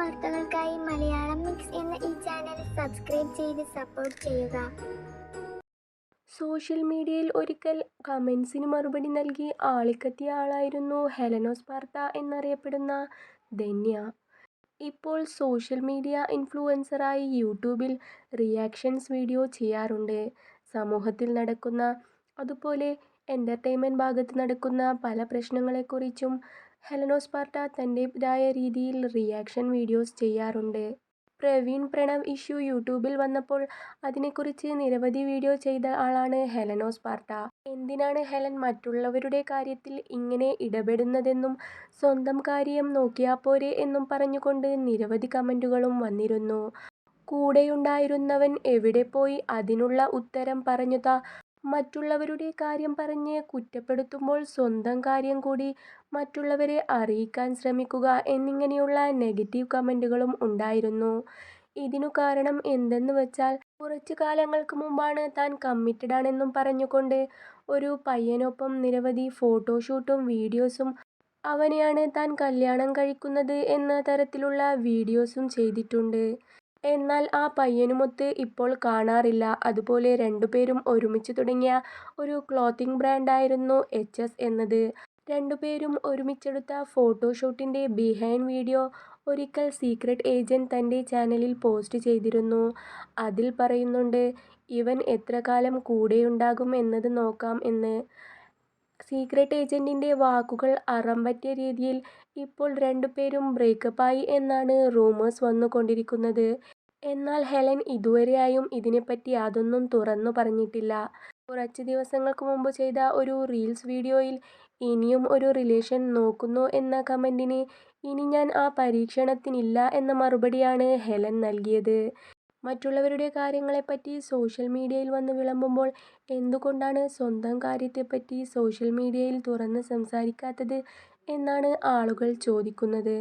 വാർത്തകൾക്കായി മലയാളം മിക്സ് എന്ന ഈ ചാനൽ സബ്സ്ക്രൈബ് ചെയ്ത് സപ്പോർട്ട് ചെയ്യുക സോഷ്യൽ മീഡിയയിൽ ഒരിക്കൽ കമൻസിന് മറുപടി നൽകി ആളിക്കത്തിയ ആളായിരുന്നു ഹെലനോസ് പാർത്ത എന്നറിയപ്പെടുന്ന ധന്യ. ഇപ്പോൾ സോഷ്യൽ മീഡിയ ഇൻഫ്ലുവൻസറായി യൂട്യൂബിൽ റിയാക്ഷൻസ് വീഡിയോ ചെയ്യാറുണ്ട്. സമൂഹത്തിൽ നടക്കുന്ന, അതുപോലെ എന്റർടൈൻമെന്റ് ഭാഗത്ത് നടക്കുന്ന പല പ്രശ്നങ്ങളെക്കുറിച്ചും ഹെലനോസ് പാർത്ത തന്റേതായ രീതിയിൽ റിയാക്ഷൻ വീഡിയോസ് ചെയ്യാറുണ്ട്. പ്രവീൺ പ്രണവ് ഇഷ്യൂ യൂട്യൂബിൽ വന്നപ്പോൾ അതിനെക്കുറിച്ച് നിരവധി വീഡിയോ ചെയ്ത ആളാണ് ഹെലനോസ് പാർത്ത. എന്തിനാണ് ഹെലൻ മറ്റുള്ളവരുടെ കാര്യത്തിൽ ഇങ്ങനെ ഇടപെടുന്നതെന്നും സ്വന്തം കാര്യം നോക്കിയാൽ പോരെ എന്നും പറഞ്ഞുകൊണ്ട് നിരവധി കമന്റുകളും വന്നിരുന്നു. കൂടെയുണ്ടായിരുന്നവൻ എവിടെ പോയി അതിനുള്ള ഉത്തരം പറഞ്ഞു താ മറ്റുള്ളവരുടെ കാര്യം പറഞ്ഞ് കുറ്റപ്പെടുത്തുമ്പോൾ സ്വന്തം കാര്യം കൂടി മറ്റുള്ളവരെ അറിയിക്കാൻ ശ്രമിക്കുക എന്നിങ്ങനെയുള്ള നെഗറ്റീവ് കമന്റുകളും ഉണ്ടായിരുന്നു. ഇതിനു കാരണം എന്തെന്ന് വെച്ചാൽ കുറച്ച് കാലങ്ങൾക്ക് മുമ്പാണ് താൻ കമ്മിറ്റഡ് ആണെന്നും പറഞ്ഞുകൊണ്ട് ഒരു പയ്യനൊപ്പം നിരവധി ഫോട്ടോഷൂട്ടും വീഡിയോസും അവനെയാണ് താൻ കല്യാണം കഴിക്കുന്നത് എന്ന തരത്തിലുള്ള വീഡിയോസും ചെയ്തിട്ടുണ്ട്. എന്നാൽ ആ പയ്യനുമൊത്ത് ഇപ്പോൾ കാണാറില്ല. അതുപോലെ രണ്ടുപേരും ഒരുമിച്ച് തുടങ്ങിയ ഒരു ക്ലോത്തിങ് ബ്രാൻഡായിരുന്നു എച്ച് എസ് എന്നത്. രണ്ടുപേരും ഒരുമിച്ചെടുത്ത ഫോട്ടോഷൂട്ടിന്റെ ബിഹൈൻഡ് വീഡിയോ ഒരിക്കൽ സീക്രട്ട് ഏജന്റ് തന്റെ ചാനലിൽ പോസ്റ്റ് ചെയ്തിരുന്നു. അതിൽ പറയുന്നുണ്ട് ഇവൻ എത്ര കാലം കൂടെയുണ്ടാകും എന്നത് നോക്കാം എന്ന്. സീക്രട്ട് ഏജന്റിന്റെ വാക്കുകൾ അറം പറ്റിയ രീതിയിൽ ഇപ്പോൾ രണ്ടുപേരും ബ്രേക്കപ്പായി എന്നാണ് റൂമേഴ്സ് വന്നുകൊണ്ടിരിക്കുന്നത്. എന്നാൽ ഹെലൻ ഇതുവരെയായും ഇതിനെപ്പറ്റി അതൊന്നും തുറന്നു പറഞ്ഞിട്ടില്ല. കുറച്ച് ദിവസങ്ങൾക്ക് മുമ്പ് ചെയ്ത ഒരു റീൽസ് വീഡിയോയിൽ ഇനിയും ഒരു റിലേഷൻ നോക്കുന്നു എന്ന കമന്റിന് ഇനി ഞാൻ ആ പരീക്ഷണത്തിനില്ല എന്ന മറുപടിയാണ് ഹെലൻ നൽകിയത്. മറ്റുള്ളവരുടെ കാര്യങ്ങളെപ്പറ്റി സോഷ്യൽ മീഡിയയിൽ വന്ന് വിളമ്പുമ്പോൾ എന്തുകൊണ്ടാണ് സ്വന്തം കാര്യത്തെപ്പറ്റി സോഷ്യൽ മീഡിയയിൽ തുറന്ന് സംസാരിക്കാത്തത് എന്നാണ് ആളുകൾ ചോദിക്കുന്നത്.